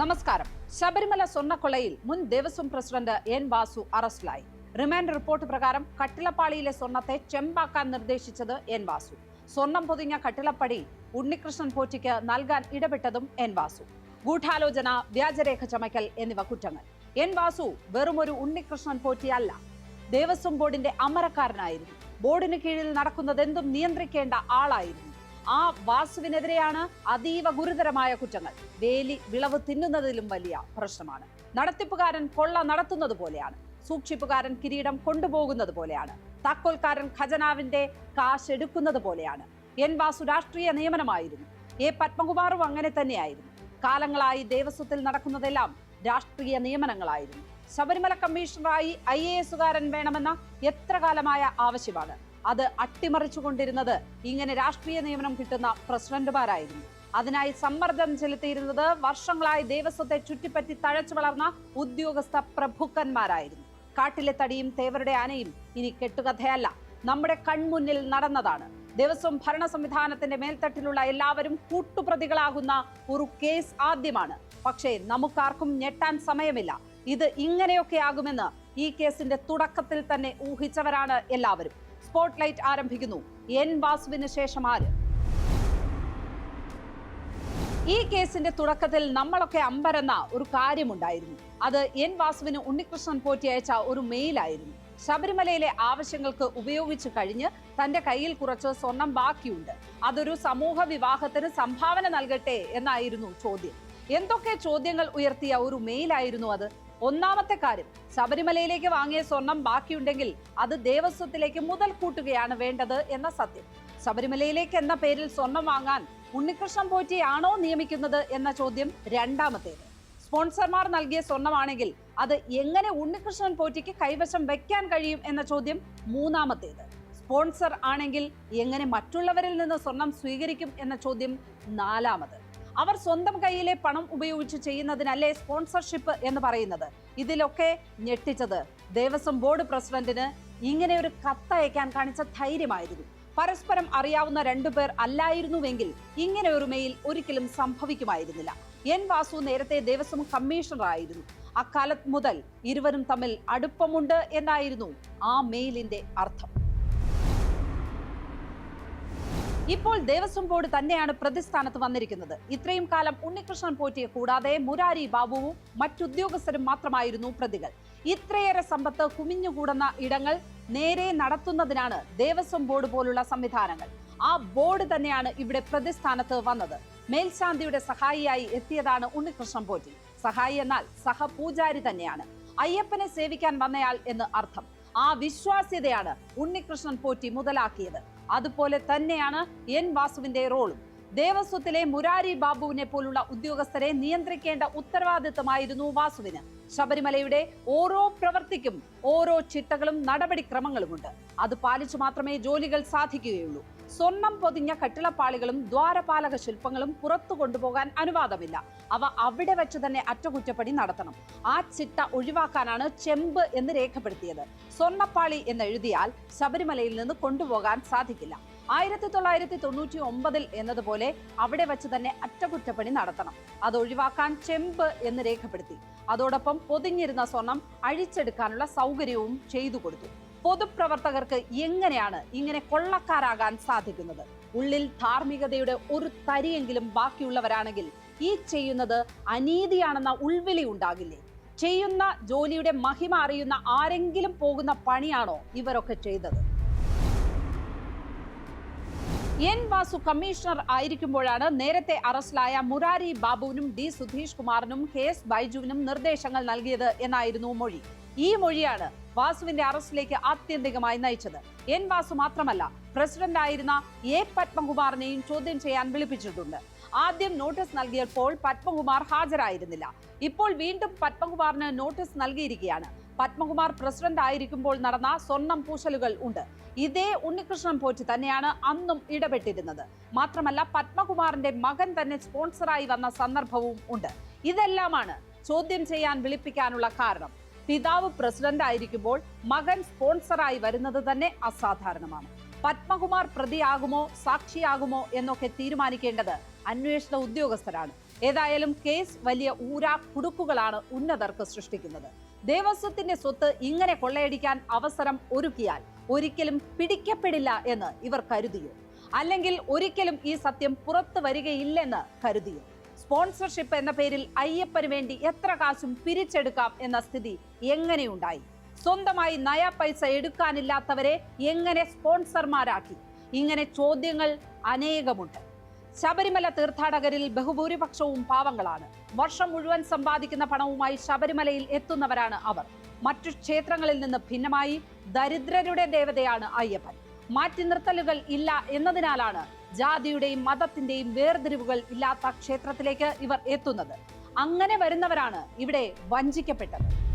നമസ്കാരം. ശബരിമല സ്വർണക്കൊളയിൽ മുൻ Devaswom president N Vasu അറസ്റ്റിലായി. റിമാൻഡ് റിപ്പോർട്ട് പ്രകാരം കട്ടിളപ്പാളിയിലെ സ്വർണത്തെ ചെമ്പാക്കാൻ നിർദ്ദേശിച്ചത് എൻ വാസു. സ്വർണം പൊതിഞ്ഞ കട്ടിളപ്പടി ഉണ്ണികൃഷ്ണൻ പോറ്റിക്ക് നൽകാൻ ഇടപെട്ടതും എൻ വാസു. ഗൂഢാലോചന വ്യാജരേഖ ചമയ്ക്കൽ എന്നിവ കുറ്റങ്ങൾ. എൻ വാസു വെറുമൊരു ഉണ്ണികൃഷ്ണൻ പോറ്റിയല്ല. ദേവസ്വം ബോർഡിന്റെ അമരക്കാരനായിരുന്നു. ബോർഡിന് കീഴിൽ നടക്കുന്നതെന്തും നിയന്ത്രിക്കേണ്ട ആളായിരുന്നു. ആ വാസുവിനെതിരെയാണ് അതീവ ഗുരുതരമായ കുറ്റങ്ങൾ. വേലി വിളവ് തിന്നുന്നതിലും വലിയ പ്രശ്നമാണ്. നടത്തിപ്പുകാരൻ കൊള്ള നടത്തുന്നത് പോലെയാണ്. സൂക്ഷിപ്പുകാരൻ കിരീടം കൊണ്ടുപോകുന്നത് പോലെയാണ്. താക്കോൽക്കാരൻ ഖജനാവിന്റെ കാശ് എടുക്കുന്നത് പോലെയാണ്. എൻ വാസു രാഷ്ട്രീയ നിയമനമായിരുന്നു. എ പത്മകുമാറും അങ്ങനെ തന്നെയായിരുന്നു. കാലങ്ങളായി ദേവസ്വത്തിൽ നടക്കുന്നതെല്ലാം രാഷ്ട്രീയ നിയമനങ്ങളായിരുന്നു. ശബരിമല കമ്മീഷണറായി ഐ എ എസുകാരൻ വേണമെന്ന എത്ര കാലമായ ആവശ്യമാണ്. അത് അട്ടിമറിച്ചുകൊണ്ടിരുന്നത്. ഇങ്ങനെ രാഷ്ട്രീയ നിയമനം കിട്ടുന്ന പ്രസിഡന്റുമാരായിരുന്നു. അതിനായി സമ്മർദ്ദം ചെലുത്തിയിരുന്നത് വർഷങ്ങളായി ദേവസ്വത്തെ ചുറ്റിപ്പറ്റി തഴച്ചു വളർന്ന ഉദ്യോഗസ്ഥ പ്രഭുക്കന്മാരായിരുന്നു. കാട്ടിലെ തടിയും തേവരുടെ ആനയും ഇനി കെട്ടുകഥയല്ല. നമ്മുടെ കൺമുന്നിൽ നടന്നതാണ്. ദേവസ്വം ഭരണ സംവിധാനത്തിന്റെ മേൽത്തട്ടിലുള്ള എല്ലാവരും കൂട്ടുപ്രതികളാകുന്ന ഒരു കേസ് ആദ്യമാണ്. പക്ഷേ നമുക്കാർക്കും ഞെട്ടാൻ സമയമില്ല. ഇത് ഇങ്ങനെയൊക്കെ ആകുമെന്ന് ഈ കേസിന്റെ തുടക്കത്തിൽ തന്നെ ഊഹിച്ചവരാണ് എല്ലാവരും. സ്പോട്ട്ലൈറ്റ് ആരംഭിക്കുന്നു. എൻ വാസുവിന് ശേഷം ആര്? ഈ കേസിന്റെ തുടക്കത്തിൽ നമ്മളൊക്കെ അമ്പരന്ന ഒരു കാര്യമുണ്ടായിരുന്നു. അത് എൻ വാസുവിന് ഉണ്ണികൃഷ്ണൻ പോറ്റി അയച്ച ഒരു മെയിലായിരുന്നു. ശബരിമലയിലെ ആവശ്യങ്ങൾക്ക് ഉപയോഗിച്ചു കഴിഞ്ഞ് തന്റെ കയ്യിൽ കുറച്ച് സ്വർണം ബാക്കിയുണ്ട്. അതൊരു സമൂഹ വിവാഹത്തിന് സംഭാവന നൽകട്ടെ എന്നായിരുന്നു ചോദ്യം. എന്തൊക്കെ ചോദ്യങ്ങൾ ഉയർത്തിയ ഒരു മെയിലായിരുന്നു അത്? ഒന്നാമത്തെ കാര്യം ശബരിമലയിലേക്ക് വാങ്ങിയ സ്വർണം ബാക്കിയുണ്ടെങ്കിൽ അത് ദേവസ്വത്തിലേക്ക് മുതൽ കൂട്ടുകയാണ് വേണ്ടത് എന്ന സത്യം. ശബരിമലയിലേക്ക് എന്ന പേരിൽ സ്വർണം വാങ്ങാൻ ഉണ്ണികൃഷ്ണൻ പോറ്റിയാണോ നിയമിക്കുന്നത് എന്ന ചോദ്യം രണ്ടാമത്തേത്. സ്പോൺസർമാർ നൽകിയ സ്വർണമാണെങ്കിൽ അത് എങ്ങനെ ഉണ്ണികൃഷ്ണൻ പോറ്റിക്ക് കൈവശം വെക്കാൻ കഴിയും എന്ന ചോദ്യം മൂന്നാമത്തേത്. സ്പോൺസർ ആണെങ്കിൽ എങ്ങനെ മറ്റുള്ളവരിൽ നിന്ന് സ്വർണം സ്വീകരിക്കും എന്ന ചോദ്യം നാലാമത്. അവർ സ്വന്തം കയ്യിലെ പണം ഉപയോഗിച്ച് ചെയ്യുന്നതിനല്ലേ സ്പോൺസർഷിപ്പ് എന്ന് പറയുന്നത്. ഇതിലൊക്കെ ഞെട്ടിച്ചത്. ദേവസ്വം ബോർഡ് പ്രസിഡന്റിന് ഇങ്ങനെ ഒരു കത്തയക്കാൻ കാണിച്ച ധൈര്യമായിരുന്നു. പരസ്പരം അറിയാവുന്ന രണ്ടുപേർ അല്ലായിരുന്നുവെങ്കിൽ ഇങ്ങനെ ഒരു മെയിൽ ഒരിക്കലും സംഭവിക്കുമായിരുന്നില്ല. എൻ വാസു നേരത്തെ ദേവസ്വം കമ്മീഷണറായിരുന്നു അക്കാലത്ത് മുതൽ ഇരുവരും തമ്മിൽ അടുപ്പമുണ്ട് എന്നായിരുന്നു ആ മെയിലിന്റെ അർത്ഥം. ഇപ്പോൾ ദേവസ്വം ബോർഡ് തന്നെയാണ് പ്രതിസ്ഥാനത്ത് വന്നിരിക്കുന്നത്. ഇത്രയും കാലം ഉണ്ണികൃഷ്ണൻ പോറ്റിയെ കൂടാതെ മുരാരി ബാബുവും മറ്റുദ്യോഗസ്ഥരും മാത്രമായിരുന്നു പ്രതികൾ. ഇത്രയേറെ സമ്പത്ത് കുമിഞ്ഞുകൂടുന്ന ഇടങ്ങൾ നേരെ നടത്തുന്നതിനാണ് ദേവസ്വം ബോർഡ് പോലുള്ള സംവിധാനങ്ങൾ. ആ ബോർഡ് തന്നെയാണ് ഇവിടെ പ്രതിസ്ഥാനത്ത് വന്നത്. മേൽശാന്തിയുടെ സഹായിയായി എത്തിയതാണ് ഉണ്ണികൃഷ്ണൻ പോറ്റി. സഹായി എന്നാൽ സഹപൂജാരി തന്നെയാണ്. അയ്യപ്പനെ സേവിക്കാൻ വന്നയാൾ എന്ന് അർത്ഥം. ആ വിശ്വാസ്യതയാണ് ഉണ്ണികൃഷ്ണൻ പോറ്റി മുതലാക്കിയത്. അതുപോലെ തന്നെയാണ് എൻ വാസുവിന്റെ റോളും. ദേവസ്വത്തിലെ മുരാരി ബാബുവിനെ പോലുള്ള ഉദ്യോഗസ്ഥരെ നിയന്ത്രിക്കേണ്ട ഉത്തരവാദിത്തമായിരുന്നു വാസുവിന്. ശബരിമലയുടെ ഓരോ പ്രവൃത്തിക്കും ഓരോ ചിട്ടകളും നടപടിക്രമങ്ങളുമുണ്ട്. അത് പാലിച്ചു മാത്രമേ ജോലികൾ സാധിക്കുകയുള്ളൂ. സ്വർണം പൊതിഞ്ഞ കട്ടിളപ്പാളികളും ദ്വാരപാലക ശില്പങ്ങളും പുറത്തു കൊണ്ടുപോകാൻ അനുവാദമില്ല. അവ അവിടെ വെച്ച് തന്നെ അറ്റകുറ്റപ്പണി നടത്തണം. ആ ചിട്ട ഒഴിവാക്കാനാണ് ചെമ്പ് എന്ന് രേഖപ്പെടുത്തിയത്. എന്ന് എഴുതിയാൽ ശബരിമലയിൽ നിന്ന് കൊണ്ടുപോകാൻ സാധിക്കില്ല. ആയിരത്തി തൊള്ളായിരത്തി തൊണ്ണൂറ്റി ഒമ്പതിൽ എന്നതുപോലെ അവിടെ വെച്ച് തന്നെ അറ്റകുറ്റപ്പണി നടത്തണം. അത് ഒഴിവാക്കാൻ ചെമ്പ് എന്ന് രേഖപ്പെടുത്തി. അതോടൊപ്പം പൊതിഞ്ഞിരുന്ന സ്വർണം അഴിച്ചെടുക്കാനുള്ള സൗകര്യവും ചെയ്തു കൊടുത്തു. പൊതുപ്രവർത്തകർക്ക് എങ്ങനെയാണ് ഇങ്ങനെ കൊള്ളക്കാരാകാൻ സാധിക്കുന്നത്? ഉള്ളിൽ ധാർമ്മികതയുടെ ഒരു തരിയെങ്കിലും ബാക്കിയുള്ളവരാണെങ്കിൽ ഈ ചെയ്യുന്നത് അനീതിയാണെന്ന ഉൾവിളി ഉണ്ടാകില്ലേ? ചെയ്യുന്ന ജോലിയുടെ മഹിമ അറിയുന്ന ആരെങ്കിലും പോകുന്ന പണിയാണോ ഇവരൊക്കെ ചെയ്തത്? എൻ വാസു കമ്മീഷണർ ആയിരിക്കുമ്പോഴാണ് നേരത്തെ അറസ്റ്റിലായ മുരാരി ബാബുവിനും ഡി സുധീഷ് കുമാറിനും കെ എസ് ബൈജുവിനും നിർദ്ദേശങ്ങൾ നൽകിയത് എന്നായിരുന്നു മൊഴി. ഈ മൊഴിയാണ് വാസുവിന്റെ അറസ്റ്റിലേക്ക് ആത്യന്തികമായി നയിച്ചത്. എൻ വാസു മാത്രമല്ല പ്രസിഡന്റ് ആയിരുന്ന എ പത്മകുമാറിനെയും ചോദ്യം ചെയ്യാൻ വിളിപ്പിച്ചിട്ടുണ്ട്. ആദ്യം നോട്ടീസ് നൽകിയപ്പോൾ പത്മകുമാർ ഹാജരായിരുന്നില്ല. ഇപ്പോൾ വീണ്ടും പത്മകുമാറിന് നോട്ടീസ് നൽകിയിരിക്കുകയാണ്. പത്മകുമാർ പ്രസിഡന്റ് ആയിരിക്കുമ്പോൾ നടന്ന സ്വർണം പൂശലുകൾ ഉണ്ട്. ഇതേ ഉണ്ണികൃഷ്ണൻ പോറ്റി തന്നെയാണ് അന്നും ഇടപെട്ടിരുന്നത്. മാത്രമല്ല പത്മകുമാറിന്റെ മകൻ തന്നെ സ്പോൺസറായി വന്ന സന്ദർഭവും ഉണ്ട്. ഇതെല്ലാമാണ് ചോദ്യം ചെയ്യാൻ വിളിപ്പിക്കാനുള്ള കാരണം. പിതാവ് പ്രസിഡന്റ് ആയിരിക്കുമ്പോൾ മകൻ സ്പോൺസറായി വരുന്നത് തന്നെ അസാധാരണമാണ്. പത്മകുമാർ പ്രതിയാകുമോ സാക്ഷിയാകുമോ എന്നൊക്കെ തീരുമാനിക്കേണ്ടത് അന്വേഷണ ഉദ്യോഗസ്ഥരാണ്. ഏതായാലും കേസ് വലിയ ഊരാ കുടുക്കുകളാണ് ഉന്നതർക്ക് സൃഷ്ടിക്കുന്നത്. ദേവസ്വത്തിന്റെ സ്വത്ത് ഇങ്ങനെ കൊള്ളയടിക്കാൻ അവസരം ഒരുക്കിയാൽ ഒരിക്കലും പിടിക്കപ്പെടില്ല എന്ന് ഇവർ കരുതിയോ? അല്ലെങ്കിൽ ഒരിക്കലും ഈ സത്യം പുറത്തു വരികയില്ലെന്ന് കരുതിയോ? സ്പോൺസർഷിപ്പ് എന്ന പേരിൽ അയ്യപ്പന് വേണ്ടി എത്ര കാശും പിരിച്ചെടുക്കാം എന്ന സ്ഥിതി എങ്ങനെയുണ്ടായി? സ്വന്തമായി നയ പൈസ എടുക്കാനില്ലാത്തവരെ എങ്ങനെ സ്പോൺസർമാരാക്കി? ഇങ്ങനെ ചോദ്യങ്ങൾ അനേകമുണ്ട്. ശബരിമല തീർത്ഥാടകരിൽ ബഹുഭൂരിപക്ഷവും പാവങ്ങളാണ്. വർഷം മുഴുവൻ സമ്പാദിക്കുന്ന പണവുമായി ശബരിമലയിൽ എത്തുന്നവരാണ് അവർ. മറ്റു ക്ഷേത്രങ്ങളിൽ നിന്ന് ഭിന്നമായി ദരിദ്രരുടെ ദേവതയാണ് അയ്യപ്പൻ. മാറ്റി നിർത്തലുകൾ ഇല്ല എന്നതിനാലാണ് ജാതിയുടെയും മതത്തിന്റെയും വേർതിരിവുകൾ ഇല്ലാത്ത ക്ഷേത്രത്തിലേക്ക് ഇവർ എത്തുന്നത്. അങ്ങനെ വരുന്നവരാണ് ഇവിടെ വഞ്ചിക്കപ്പെട്ടത്.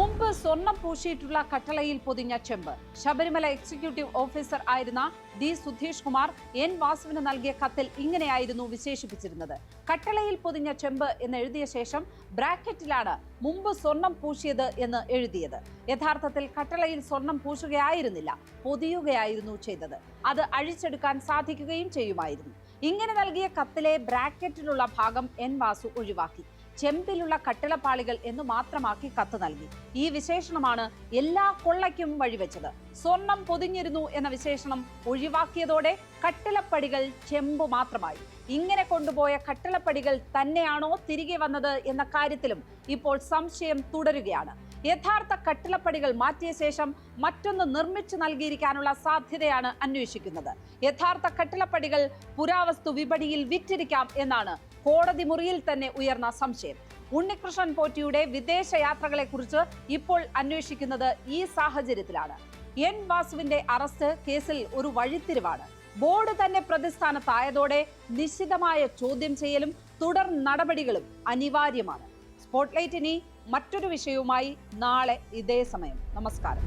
മുമ്പ് സ്വർണം പൂശിയിട്ടുള്ള കട്ടളയിൽ പൊതിഞ്ഞ ചെമ്പ്. ശബരിമല എക്സിക്യൂട്ടീവ് ഓഫീസർ ആയിരുന്ന ഡി സുധീഷ് കുമാർ എൻ വാസുവിന് നൽകിയ കത്തിൽ ഇങ്ങനെയായിരുന്നു വിശേഷിപ്പിച്ചിരുന്നത്. കട്ടളയിൽ പൊതിഞ്ഞ ചെമ്പ് എന്ന് എഴുതിയ ശേഷം ബ്രാക്കറ്റിലാണ് മുമ്പ് സ്വർണം പൂശിയത് എന്ന് എഴുതിയത്. യഥാർത്ഥത്തിൽ കട്ടളയിൽ സ്വർണം പൂശുകയായിരുന്നില്ല പൊതിയുകയായിരുന്നു ചെയ്തത്. അത് അഴിച്ചെടുക്കാൻ സാധിക്കുകയും ചെയ്യുമായിരുന്നു. ഇങ്ങനെ നൽകിയ കത്തിലെ ബ്രാക്കറ്റിലുള്ള ഭാഗം എൻ വാസു ഒഴിവാക്കി. ചെമ്പിലുള്ള കട്ടിളപ്പാളികൾ എന്ന് മാത്രമാക്കി കത്ത് നൽകി. ഈ വിശേഷണമാണ് എല്ലാ കൊള്ളയ്ക്കും വഴിവെച്ചത്. സ്വർണം പൊതിഞ്ഞിരുന്നു എന്ന വിശേഷണം ഒഴിവാക്കിയതോടെ കട്ടിളപ്പടികൾ ചെമ്പ് മാത്രമായി. ഇങ്ങനെ കൊണ്ടുപോയ കട്ടിളപ്പടികൾ തന്നെയാണോ തിരികെ വന്നത് എന്ന കാര്യത്തിലും ഇപ്പോൾ സംശയം തുടരുകയാണ്. യഥാർത്ഥ കട്ടിളപ്പടികൾ മാറ്റിയ ശേഷം മറ്റൊന്ന് നിർമ്മിച്ചു നൽകിയിരിക്കാനുള്ള സാധ്യതയാണ് അന്വേഷിക്കുന്നത്. യഥാർത്ഥ കട്ടിളപ്പടികൾ പുരാവസ്തു വിപണിയിൽ വിറ്റിരിക്കാം എന്നാണ് കോടതി മുറിയിൽ തന്നെ ഉയർന്ന സംശയം. ഉണ്ണികൃഷ്ണൻ പോറ്റിയുടെ വിദേശ യാത്രകളെ കുറിച്ച് ഇപ്പോൾ അന്വേഷിക്കുന്നത് ഈ സാഹചര്യത്തിലാണ്. എൻ വാസുവിന്റെ അറസ്റ്റ് കേസിൽ ഒരു വഴിത്തിരിവാണ്. ബോർഡ് തന്നെ പ്രതിസ്ഥാനത്തായതോടെ നിശ്ചിതമായ ചോദ്യം ചെയ്യലും തുടർ നടപടികളും അനിവാര്യമാണ്. സ്പോട്ട്ലൈറ്റ് ഇനി മറ്റൊരു വിഷയവുമായി നാളെ ഇതേ സമയം. നമസ്കാരം.